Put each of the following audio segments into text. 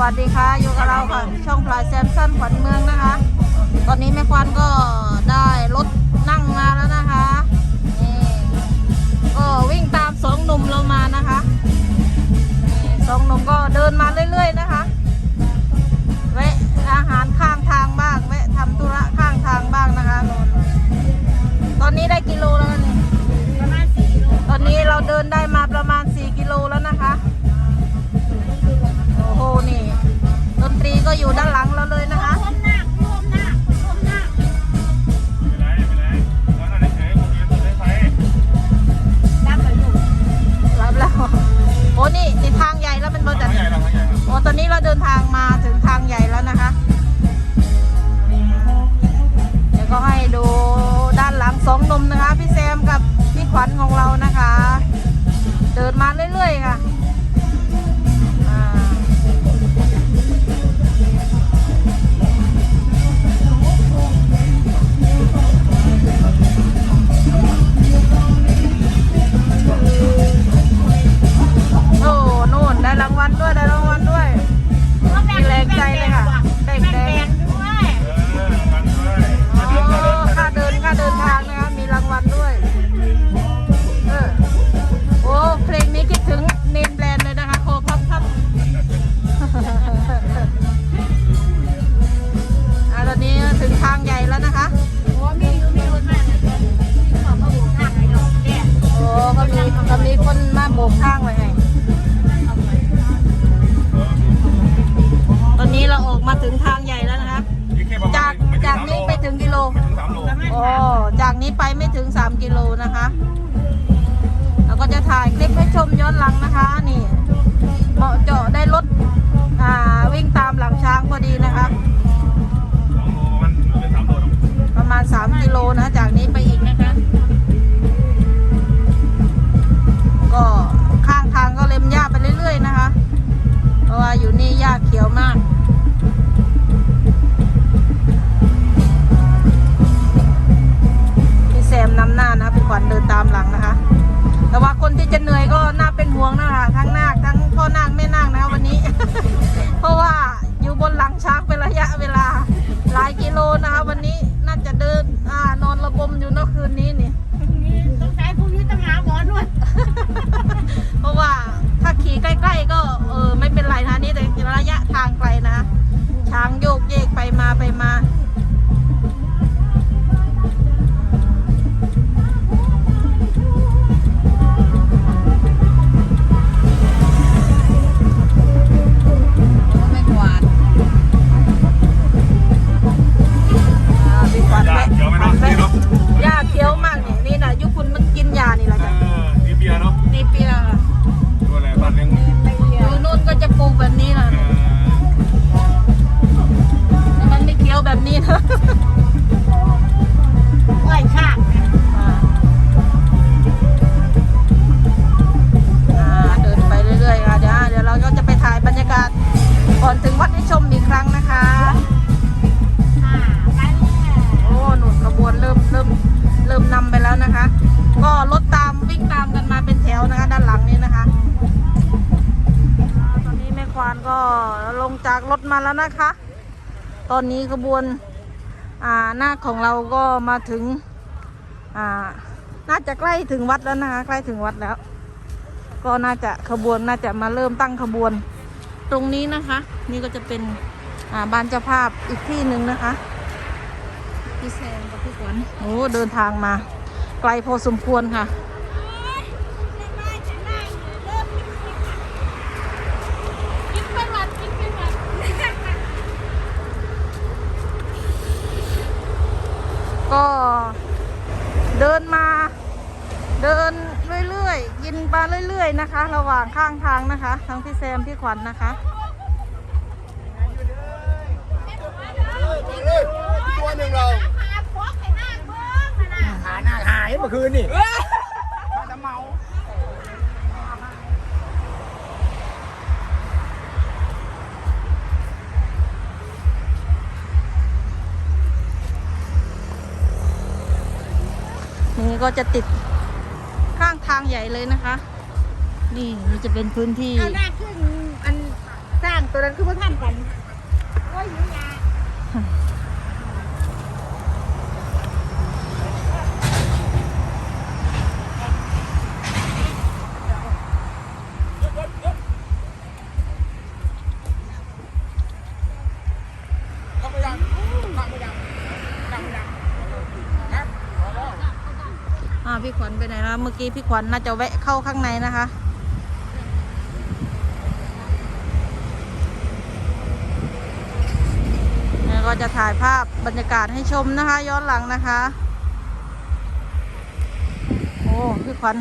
วัสดีค่ะ อยู่กับเราค่ะ ช่องพลายแซมสันขวัญเมืองนะคะ ตอนนี้แม่ควันก็ได้รถนั่งมาแล้วนะคะนี่ก็วิ่งตามสองหนุ่มเรามานะคะสองหนุ่มก็เดินมาเรื่อยๆนะคะแวะอาหารข้างทางบ้าง แบบนี้ล่ะแต่มันไม่เคี้ยวแบบนี้นะไหวค่ะเดินไปเรื่อยๆค่ะเดี๋ยวเดี๋ยวเราจะไปถ่ายบรรยากาศก่อนถึงวัดให้ชมอีกครั้งนะคะโอ้หนุนขบวนเริ่มเริ่มเริ่มนำไปแล้วนะคะ ก็รถตามวิ่งตามกันมาเป็นแถวนะคะ ควานก็ลงจากรถมาแล้วนะคะ ตอนนี้ขบวนหน้าของเราก็มาถึงน่าจะใกล้ถึงวัดแล้วนะคะ ใกล้ถึงวัดแล้ว ก็น่าจะขบวนน่าจะมาเริ่มตั้งขบวน ตรงนี้นะคะ นี่ก็จะเป็นบานเจ้าภาพอีกที่หนึ่งนะคะพี่แซมกับพี่ขวัญโอ้เดินทางมา ไกลพอสมควรค่ะ ระหว่างข้างทางนะคะ ทั้งพี่แซมพี่ขวัญนนะคะตัวหนึ่งเราหาหน้าหายเมื่อคืนนี่นี่ก็จะติดข้างทางใหญ่เลยนะคะ นี่มันจะเป็นพื้นที่ เอาหน้าขึ้นอันสร้างตัวนั้นคือพวกท่านกันโอ้ยหิวยาอ่าพี่ขวัญไปไหนแล้วเมื่อกี้พี่ขวัญน่าจะแวะเข้าข้างในนะคะ จะถ่ายภาพบรรยากาศให้ชมนะคะ ย้อนหลังนะคะ โอ้พี่ขวัญ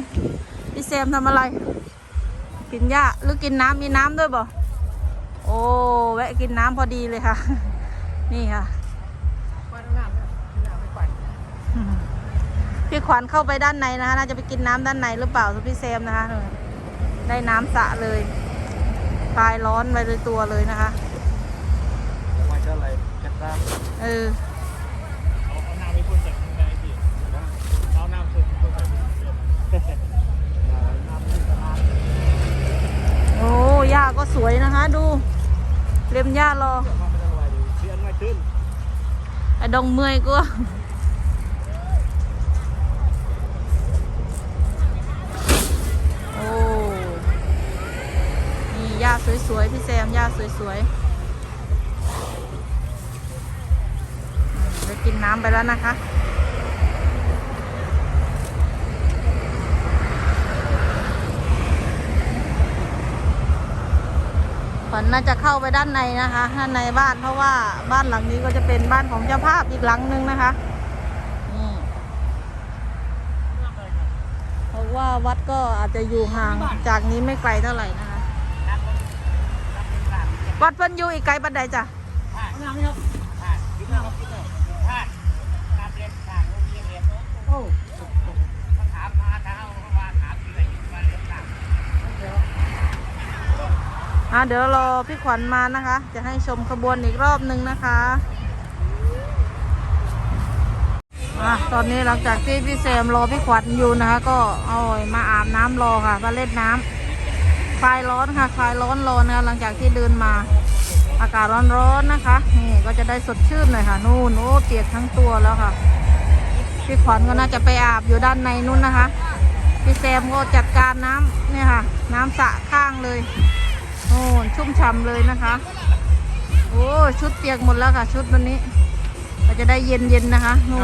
พี่เซมทำอะไร กินหญ้าหรือกินน้ำมีน้ำด้วยบ่โอ้แวะกินน้ำพอดีเลยค่ะ นี่ค่ะพี่ขวัญเข้าไปด้านในนะคะน่าจะไปกินน้ำด้านในหรือเปล่าพี่เซมนะคะได้น้ำสะเลยคลายร้อนไปเลยตัวเลยนะคะ อะไรจะตามเออเอาเอาน้ำไปพ่นจากข้างในสิเอาน้ำพ่นพ่นใส่ถุงเสื้อน้ำที่สะอาดโอ้หญ้าก็สวยนะคะ ดูเล็มหญ้ารอไม่ต้องอะไรดีเชียนไม่ตื้นไอ้ดงเมื่อยก็โอ้นี่หญ้าสวยๆพี่แซมหญ้าสวยๆ ได้กินน้ำไปแล้วนะคะ ขวัญน่าจะเข้าไปด้านในนะคะด้านในบ้านเพราะว่าบ้านหลังนี้ก็จะเป็นบ้านของเจ้าภาพอีกหลังนึงนะคะนี่เพราะว่าวัดก็อาจจะอยู่ห่างจากนี้ไม่ไกลเท่าไหร่นะคะ วัดเพิ่นอยู่อีกไกลบันไดจ้ะ น้ำนี่ครับกินน้ำครับกินน้ำท่าน้ำเรียนท่าโรงเรียนเรียนโอ้ถามมาถามว่าถามอะไรมาเรียนต่าง อะ เดี๋ยวรอพี่ขวัญมานะคะ จะให้ชมขบวนอีกรอบหนึ่งนะคะอะตอนนี้หลังจากที่พี่แซมรอพี่ขวัญอยู่นะคะ ก็เอามาอาบน้ำรอค่ะมาเล่นน้ำคลายร้อนค่ะคลายร้อนรอนะคะหลังจากที่เดินมาอากาศร้อนๆนะคะนี่ก็จะได้สดชื่นหน่อยค่ะนู่นโอ้เปียกทั้งตัวแล้วค่ะพี่ขวัญก็น่าจะไปอาบอยู่ด้านในนู่นนะคะพี่แซมก็จัดการน้ำเนี่ยค่ะ น้ำสะข้างเลย อ้ชุ่มฉ่ำเลยนะคะ โอ้ชุดเปียกหมดแล้วค่ะ ชุดวันนี้ก็จะได้เย็นเย็นๆนะคะนู่น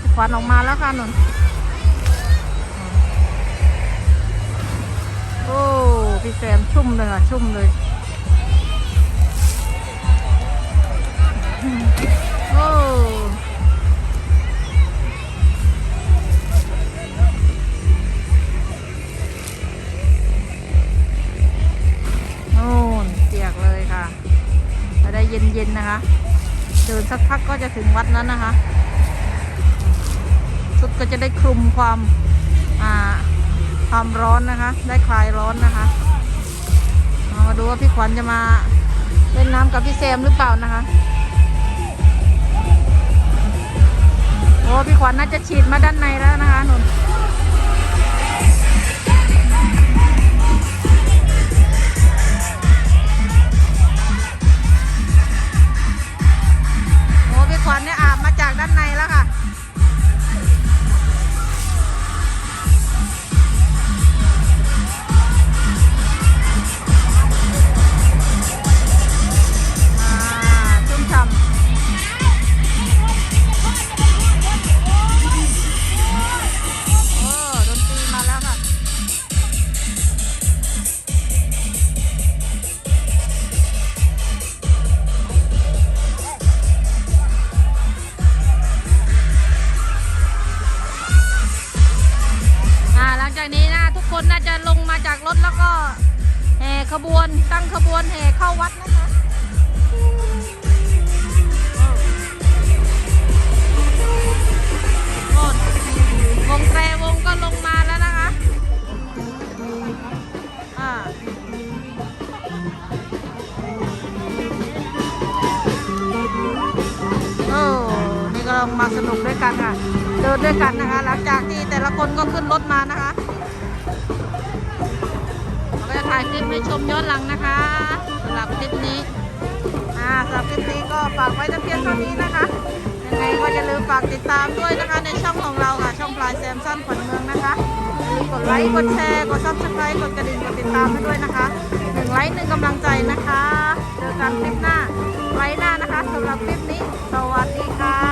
พี่ขวัญออกมาแล้วค่ะนุ่นโอ้พี่แซมชุ่มเลยค่ะชุ่มเลยโอ้ ถึงวัดนั้นนะคะ ชุดก็จะได้คลุมความความร้อนนะคะ ได้คลายร้อนนะคะเอามาดูว่าพี่ขวัญจะมาเล่นน้ำกับพี่แซมหรือเปล่านะคะโอ้พี่ขวัญน่าจะฉีดมาด้านในแล้วนะคะหนุน หลังจากนี้นะทุกคนน่าจะลงมาจากรถแล้วก็แห่ขบวนตั้งขบวนแห่เข้าวัดนะคะวงแตรวงก็ลงมาแล้วนะคะอ่าโอ้นี่ก็ลงมาสนุกด้วยกันค่ะ เดินด้วยกันนะคะ หลังจากที่แต่ละคนก็ขึ้นรถมานะคะเราจะถ่ายคลิปให้ชมย้อนหลังนะคะสำหรับคลิปนี้อ่าสำหรับคลิปนี้ก็ฝากไว้เพียงเท่านี้นะคะยังไงก็อย่าลืมฝากติดตามด้วยนะคะ ในช่องของเราค่ะ ช่องปลายแซมสั้นขวัญเมืองนะคะกดไลค์กดแชร์กดซับสไครต์กดกระดิ่งกดติดตามให้ด้วยนะคะหนึ่งไลค์หนึ่งกำลังใจนะคะเจอกันคลิปหน้าไลค์หน้านะคะสำหรับคลิปนี้ สวัสดีค่ะ